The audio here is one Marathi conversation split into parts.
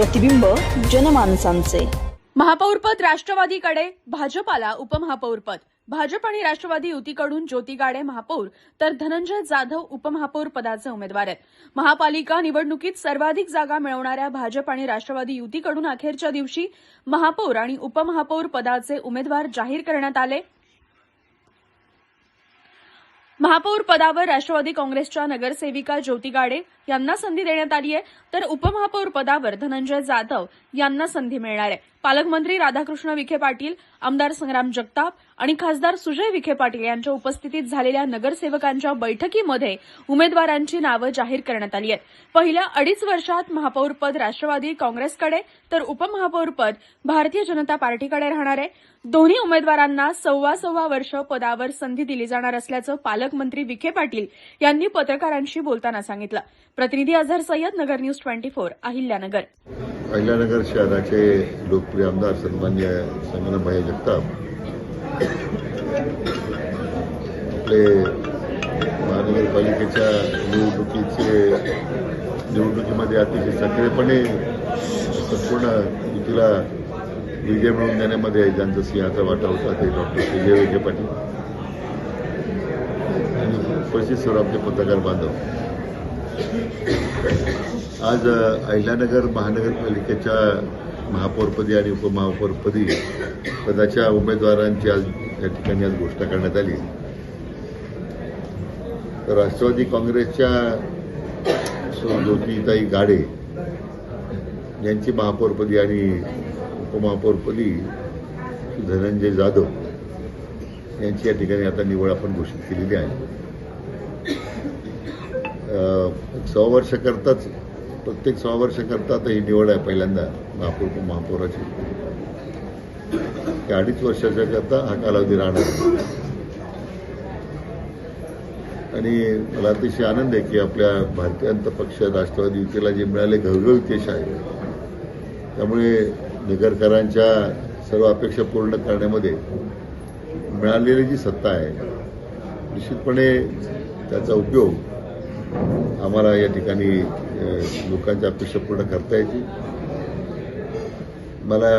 प्रतिबिंब जनमानसांचे. महापौरपद राष्ट्रवादीकडे भाजपाला उपमहापौरपद. भाजप आणि राष्ट्रवादी युतीकडून ज्योती गाडे महापौर तर धनंजय जाधव उपमहापौर पदाचे उमेदवार आहेत. महापालिका निवडणुकीत सर्वाधिक जागा मिळवणाऱ्या भाजप आणि राष्ट्रवादी युतीकडून अखेरच्या दिवशी महापौर आणि उपमहापौर पदाचे उमेदवार जाहीर करण्यात आले. महापौर पदावर राष्ट्रवादी काँग्रेसच्या नगरसेविका ज्योती गाडे यांना संधी देण्यात आली आहे. तर उपमहापौर पदावर धनंजय जाधव यांना संधी मिळणार आहे. पालकमंत्री राधाकृष्ण विखे पाटील आमदार संग्राम जगताप आणि खासदार सुजय विखे पाटील यांच्या उपस्थितीत झालेल्या नगरसेवकांच्या बैठकीमध्ये उमेदवारांची नावं जाहीर करण्यात आली आहेत. पहिल्या अडीच वर्षात महापौरपद राष्ट्रवादी काँग्रेसकडे तर उपमहापौरपद भारतीय जनता पार्टीकडे राहणार आहे. दोन्ही उमेदवारांना सव्वा सव्वा वर्ष पदावर संधी दिली जाणार असल्याचं पालकमंत्री विखे पाटील यांनी पत्रकारांशी बोलताना सांगितलं. प्रतिनिधी Azhar Sayyad Nagar news twenty four Ahilyanagar. Ahilyanagar शहराचे लोकप्रिय आमदार सन्मान्य संगनाभाई जगताप. आपले महानगरपालिकेच्या निवडणुकीचे निवडणुकीमध्ये अतिशय सक्रियपणे संपूर्ण युतीला विजय मिळवून देण्यामध्ये ज्यांचा सिंहाचा वाटा होता ते डॉक्टर विजय विखे पाटील आणि उपस्थित सर्व आपले पत्रकार बांधव. आज अहिल्यानगर महानगरपालिकेच्या महापौरपदी आणि उपमहापौरपदी पदाच्या उमेदवारांची आज या ठिकाणी आज घोषणा करण्यात आली. तर राष्ट्रवादी काँग्रेसच्या ज्योतिताई गाडे यांची महापौरपदी आणि उपमहापौरपदी धनंजय जाधव यांची या ठिकाणी आता निवड आपण घोषित केलेली आहे. सहा वर्षाकरताच प्रत्येक सहा वर्षाकरता आता ही निवड आहे पहिल्यांदा महापौर महापौराची त्या अडीच वर्षाच्या करता हा कालावधी राहणार आहे. आणि मला अतिशय आनंद आहे की आपल्या भारतीय जनता पक्ष राष्ट्रवादी युतीला जे मिळाले घवघवीत यश आहे त्यामुळे नगरकरांच्या सर्व अपेक्षा पूर्ण करण्यामध्ये मिळालेली जी सत्ता आहे निश्चितपणे त्याचा उपयोग आम्हाला या ठिकाणी लोकांच्या अपेक्षा पूर्ण करता येतील मला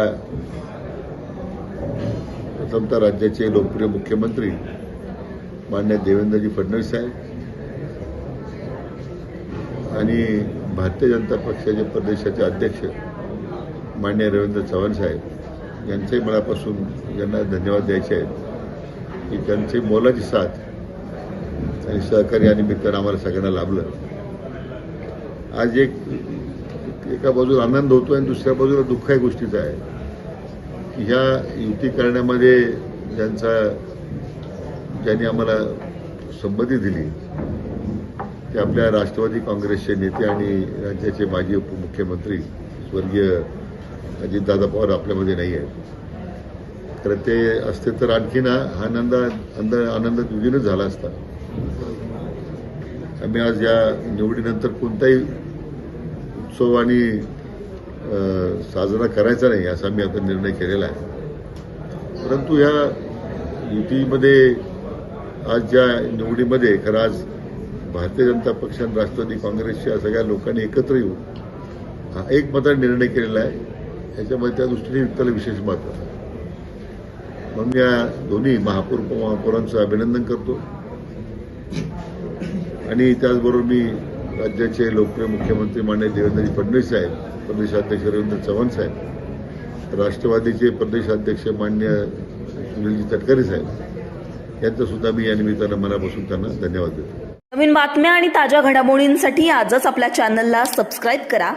प्रथमतः राज्याचे लोकप्रिय मुख्यमंत्री मान्य देवेंद्रजी फडणवीस साहेब आणि भारतीय जनता पक्षाचे प्रदेशाचे अध्यक्ष मान्य रवींद्र चव्हाण साहेब यांचेही मनापासून यांना धन्यवाद द्यायचे आहेत. की त्यांची मोलाची साथ आणि सहकारी या आम्हाला सगळ्यांना लाभलं. आज एक एका बाजूला आनंद होतो आणि दुसऱ्या बाजूला दुःख या गोष्टीचं आहे. की ह्या युती करण्यामध्ये ज्यांचा ज्यांनी आम्हाला संमती दिली ते आपल्या राष्ट्रवादी काँग्रेसचे नेते आणि राज्याचे माजी उपमुख्यमंत्री स्वर्गीय अजितदादा पवार आपल्यामध्ये नाही आहेत. खरं ते असते तर आणखीन हा आनंद आनंद आनंद द्विगुणच झाला असता. आम्ही आज या निवडीनंतर कोणताही उत्सव आणि साजरा करायचा नाही असा मी आता निर्णय केलेला आहे. परंतु या युतीमध्ये आज ज्या निवडीमध्ये खरं आज भारतीय जनता पक्ष आणि राष्ट्रवादी काँग्रेसच्या सगळ्या लोकांनी एकत्र येऊन हा एक मता निर्णय केलेला आहे. याच्यामध्ये त्या दृष्टीने युक्ताला विशेष महत्त्व आहे. म्हणून या दोन्ही महापौर उपमहापौरांचं अभिनंदन करतो. आणि त्याचबरोबर मी राज्याचे लोकप्रिय मुख्यमंत्री मान्य देवेंद्रजी फडणवीस साहेब प्रदेशाध्यक्ष रवींद्र चव्हाण साहेब राष्ट्रवादीचे प्रदेशाध्यक्ष मान्य सुनीलजी तटकरे साहेब यांचं सुद्धा मी या निमित्तानं मनापासून त्यांना धन्यवाद देतो. नवीन बातम्या आणि ताज्या घडामोडींसाठी आजच आपल्या चॅनलला सबस्क्राईब करा.